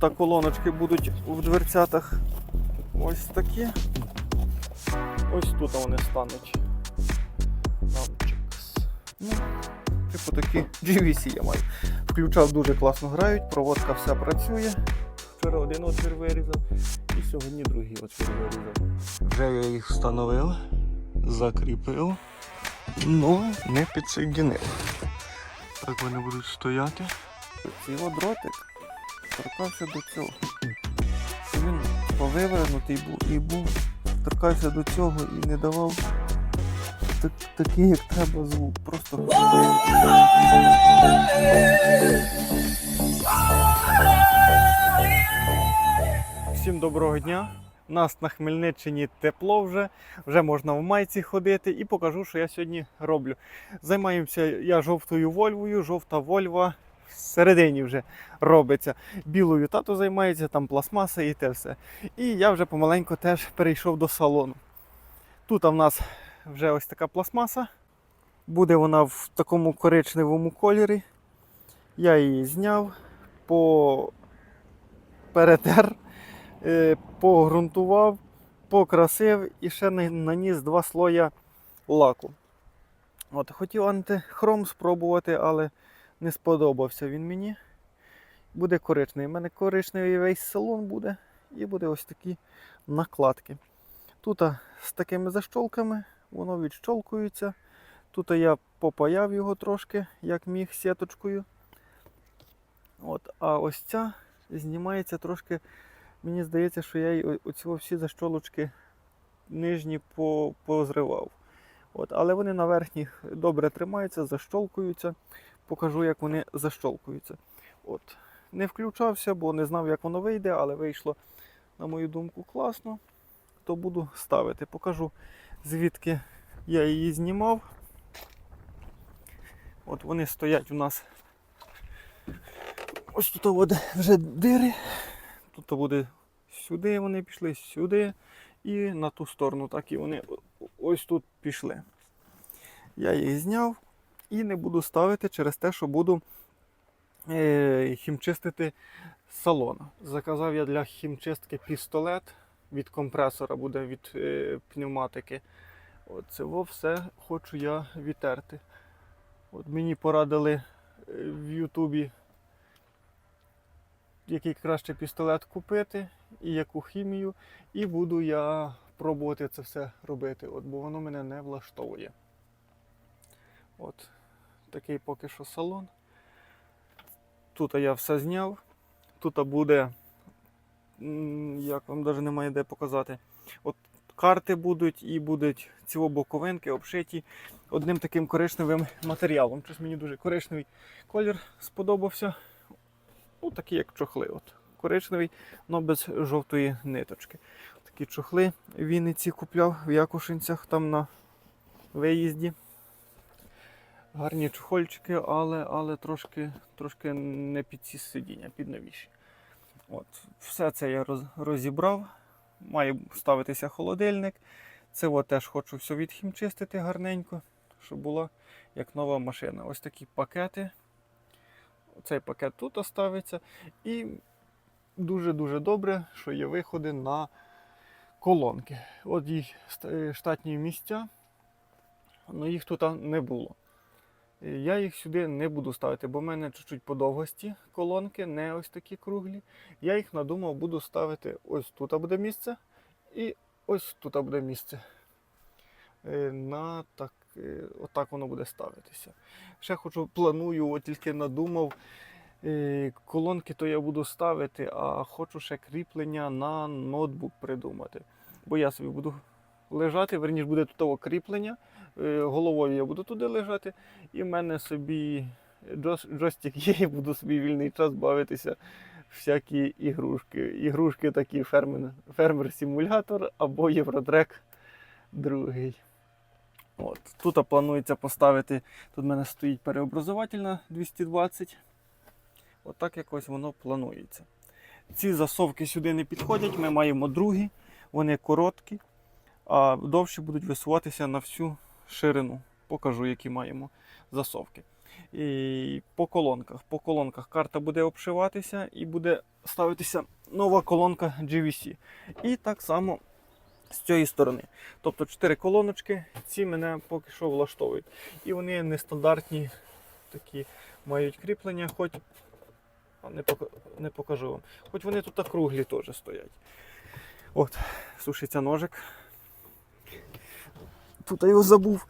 Тут колоночки будуть в дверцятах ось такі. Ось тут вони стануть. Намчикс. Ну, типу такі GVC я маю. Включав дуже класно грають, проводка вся працює. Вчора один отвір вирізав і сьогодні другий отвір вирізав. Вже я їх встановив, закріпив, ну не підсоєдинив. Так вони будуть стояти. От дротик торкався до цього. І Він повивернутий був і був, торкався до цього і не давав так, такий, як треба звук. Просто Всім доброго дня. У нас на Хмельниччині тепло вже, вже можна в майці ходити і покажу, що я сьогодні роблю. Займаємося я жовтою вольвою, жовта вольва всередині вже робиться. Білою тато займається, там пластмаса і те все. І я вже помаленьку теж перейшов до салону. Тут в нас вже ось така пластмаса. Буде вона в такому коричневому кольорі. Я її зняв, по... перетер, е, погрунтував, покрасив і ще наніс два слоя лаку. От, хотів антихром спробувати, але не сподобався він мені. Буде коричневий. У мене коричневий весь салон буде і буде ось такі накладки. Тут з такими защолками воно відщолкується. Тут я попаяв його трошки, як міг, сіточкою. От, а ось ця знімається трошки. Мені здається, що я оці всі защолочки нижні позривав. От, але вони на верхніх добре тримаються, защолкуються. Покажу, як вони защолкуються. От. Не включався, бо не знав, як воно вийде, але вийшло, на мою думку, класно. То буду ставити. Покажу, звідки я її знімав. От вони стоять у нас. Ось тут вже дири. Тут буде сюди вони пішли, сюди і на ту сторону. Так і вони ось тут пішли. Я їх зняв і не буду ставити через те, що буду е, хімчистити салон. Заказав я для хімчистки пістолет від компресора, буде від е, пневматики. От все хочу я відтерти. От мені порадили е, в Ютубі, який краще пістолет купити і яку хімію. І буду я пробувати це все робити, от, бо воно мене не влаштовує. От такий поки що салон. Тут я все зняв. Тут буде, як вам навіть немає де показати. От карти будуть і будуть ці боковинки обшиті одним таким коричневим матеріалом. Щось мені дуже коричневий колір сподобався. Ну, такий як чохли. От. Коричневий, але без жовтої ниточки. Такі чохли в Вінниці купляв в Якушинцях там на виїзді. Гарні чохольчики, але, але трошки, трошки не під ці сидіння, під новіші. От. Все це я роз, розібрав. Має ставитися холодильник. Це от теж хочу все відхімчистити гарненько, щоб була як нова машина. Ось такі пакети. Цей пакет тут оставиться. І дуже-дуже добре, що є виходи на колонки. От їх штатні місця, але їх тут не було. Е, Я їх сюди не буду ставити, бо в мене чуть-чуть подовгості колонки, не ось такі круглі. Я їх надумав, буду ставити ось тут буде місце і ось тут буде місце. Е, На так, е, отак воно буде ставитися. Ще хочу, планую, от тільки надумав. Колонки то я буду ставити, а хочу ще кріплення на ноутбук придумати. Бо я собі буду лежати, верніше буде тут кріплення. Е, Головою я буду туди лежати, і в мене собі джойстик є, і буду собі вільний час бавитися всякі ігрушки. Ігрушки такі фермер, фермер-симулятор або Євротрек другий. От. Тут планується поставити, тут в мене стоїть переобразователь на 220. Отак якось воно планується. Ці засовки сюди не підходять, ми маємо другі, вони короткі, а довші будуть висуватися на всю ширину. Покажу, які маємо засовки. І по колонках. По колонках карта буде обшиватися і буде ставитися нова колонка GVC. І так само з цієї сторони. Тобто 4 колоночки, ці мене поки що влаштовують. І вони нестандартні, такі мають кріплення, хоч не, покажу вам. Хоч вони тут круглі теж стоять. От, сушиться ножик. Тут я його забув.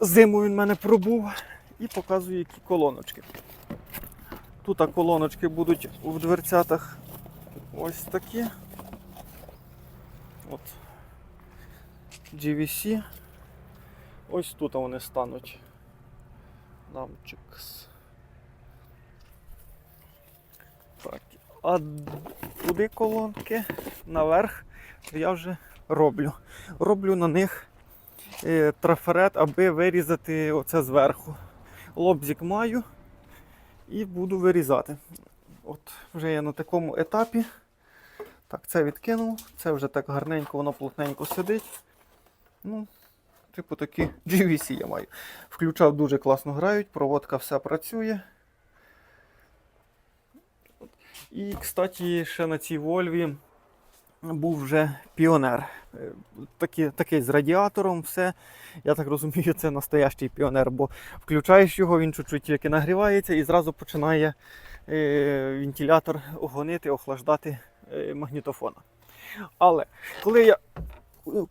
Зиму він мене пробув і показую, які колоночки. Тут колоночки будуть в дверцятах ось такі. От. GVC. Ось тут вони стануть. Намчикс. Так. А туди колонки наверх я вже роблю. Роблю на них трафарет, аби вирізати оце зверху. Лобзик маю і буду вирізати. От вже я на такому етапі. Так, це відкинув, це вже так гарненько, воно плотненько сидить. Ну, типу такі GVC я маю. Включав дуже класно грають, проводка все працює. І, кстати, ще на цій Вольві був вже піонер. Е, Такі, такий з радіатором, все. Я так розумію, це настоящий піонер, бо включаєш його, він чуть-чуть тільки нагрівається і зразу починає е, вентилятор гонити, охлаждати е, магнітофона. Але коли, я,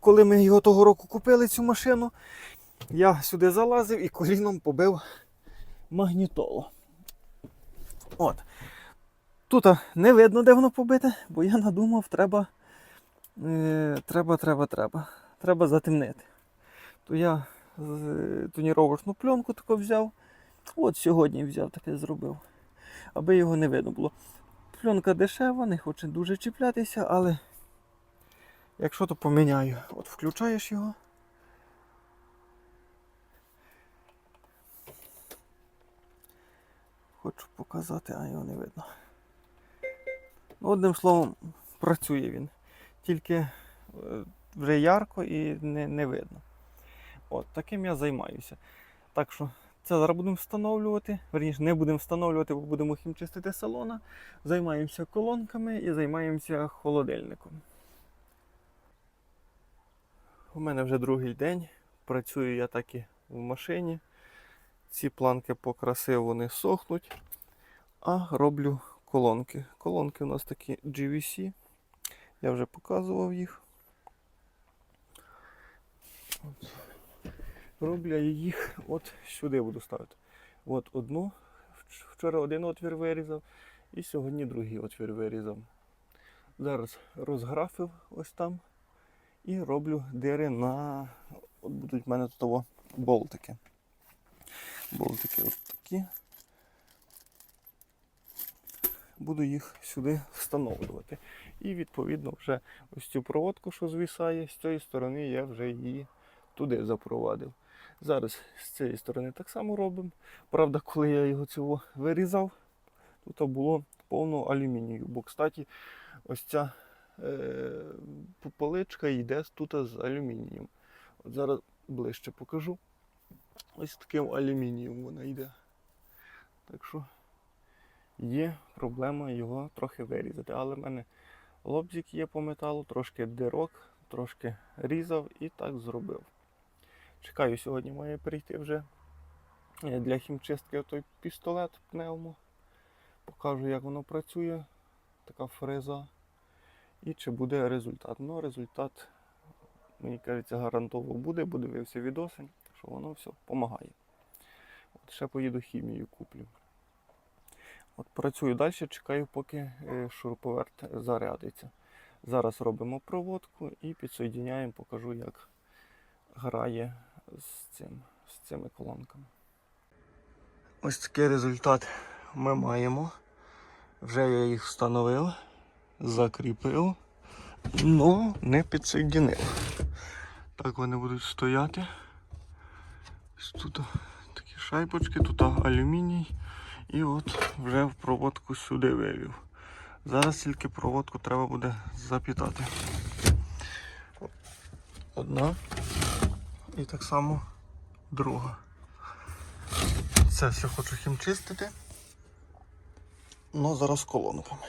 коли ми його того року купили, цю машину, я сюди залазив і коліном побив магнітолу. От. Тут не видно, де воно побите, бо я надумав, треба, треба, треба, треба. Треба затемнити. То я е, тоніровочну пленку таку взяв. От сьогодні взяв таке зробив. Аби його не видно було. Пленка дешева, не хоче дуже чіплятися, але якщо то поміняю. От включаєш його. Хочу показати, а його не видно. Ну, Одним словом, працює він. Тільки е, вже ярко і не, не видно. От, таким я займаюся. Так що це зараз будемо встановлювати. Верніше, не будемо встановлювати, бо будемо хімчистити салона. Займаємося колонками і займаємося холодильником. У мене вже другий день. Працюю я так і в машині. Ці планки покрасив, вони сохнуть. А роблю колонки. Колонки у нас такі GVC. Я вже показував їх. От. Роблю я їх от сюди буду ставити. От одну. Вчора один отвір вирізав і сьогодні другий отвір вирізав. Зараз розграфив ось там і роблю дири на. От будуть в мене тут болтики. Болтики от такі. Буду їх сюди встановлювати. І відповідно вже ось цю проводку, що звисає, з цієї сторони я вже її туди запровадив. Зараз з цієї сторони так само робимо. Правда, коли я його цього вирізав, тут було повно алюмінію. Бо, кстати, ось ця е, поличка йде тут з алюмінієм. От зараз ближче покажу. Ось таким алюмінієм вона йде. Так що є проблема його трохи вирізати. Але в мене лобзик є по металу, трошки дирок, трошки різав і так зробив. Чекаю, сьогодні має прийти вже е, для хімчистки той пістолет пневмо. Покажу, як воно працює, така фреза. І чи буде результат. Ну, результат, мені кажеться, гарантово буде, бо дивився відоси, що воно все допомагає. Ще поїду хімію куплю. От працюю далі, чекаю, поки е, шуруповерт зарядиться. Зараз робимо проводку і підсоєдняємо, покажу, як грає з, цим, з цими колонками. Ось такий результат ми маємо. Вже я їх встановив, закріпив, але не підсоєдинив. Так вони будуть стояти. Тут такі шайбочки, тут алюміній. І от вже в проводку сюди вивів. Зараз тільки проводку треба буде запітати. Одна і так само друга. Оце все хочу хімчистити. Ну, зараз колонками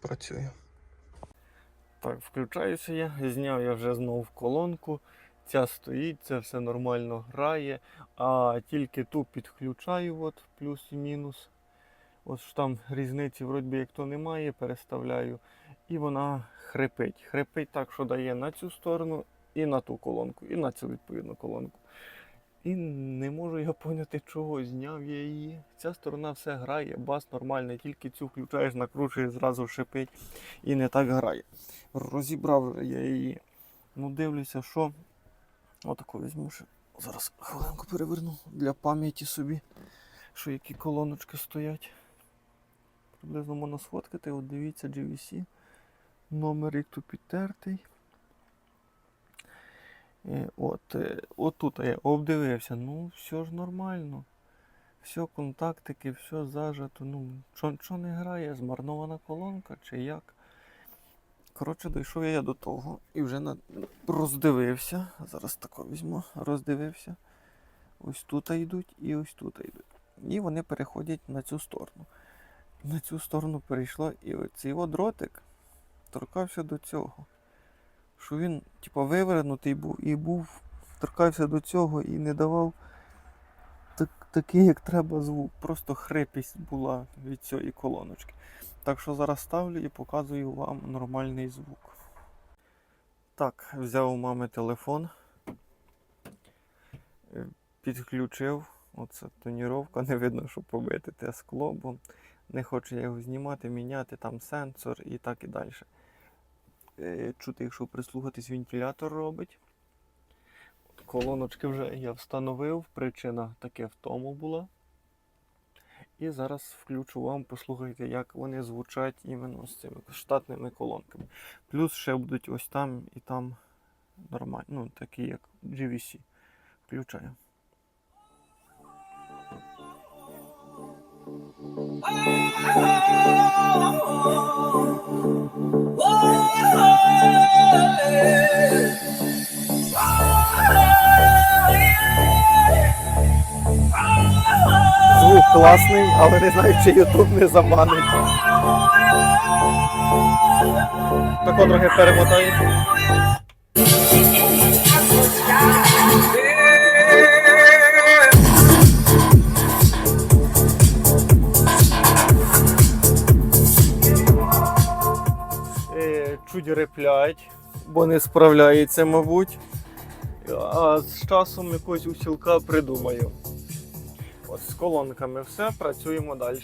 працюю. Так, включаюся я, зняв я вже знову колонку. Ця стоїть, це все нормально грає. А тільки ту підключаю, от, плюс і мінус. От ж там різниці вроді як то немає, переставляю. І вона хрипить. Хрипить так, що дає на цю сторону і на ту колонку, і на цю відповідну колонку. І не можу я поняти, чого зняв я її. Ця сторона все грає, бас нормальний, тільки цю включаєш, накручуєш, зразу шипить і не так грає. Розібрав я її. Ну, дивлюся, що. Отаку візьму ще. Зараз хвилинку переверну для пам'яті собі, що які колоночки стоять. Приблизно можна сфоткати, от дивіться, GVC. Номер як тут підтертий. Е, От, е, от тут я обдивився, ну все ж нормально. Все, контактики, все зажато. Ну, що не грає, змарнована колонка чи як. Коротше, дійшов я до того і вже на... роздивився. Зараз тако візьму, роздивився. Ось тут йдуть і ось тут йдуть. І вони переходять на цю сторону. На цю сторону перейшло, і оцей його дротик торкався до цього. Що він, типу, вивернутий був і був, торкався до цього і не давав такий, як треба звук. Просто хрипість була від цієї колоночки. Так що зараз ставлю і показую вам нормальний звук. Так, взяв у мами телефон, е, підключив. Оце тоніровка, не видно, що побити те скло, бо не хочу його знімати, міняти там сенсор і так і далі. Е, Чути, якщо прислухатись, вентилятор робить. Колоночки вже я встановив, причина таке в тому була. І зараз включу вам, послухайте, як вони звучать іменно з цими штатними колонками. Плюс ще будуть ось там і там нормальні, ну такі як GVC. Включаю. Звук але не знаю, чи YouTube не забанить. Тако трохи перемотаю. Е, Чуть реплять, бо не справляється, мабуть. А з часом якогось усілка придумаю. От з колонками все, працюємо далі.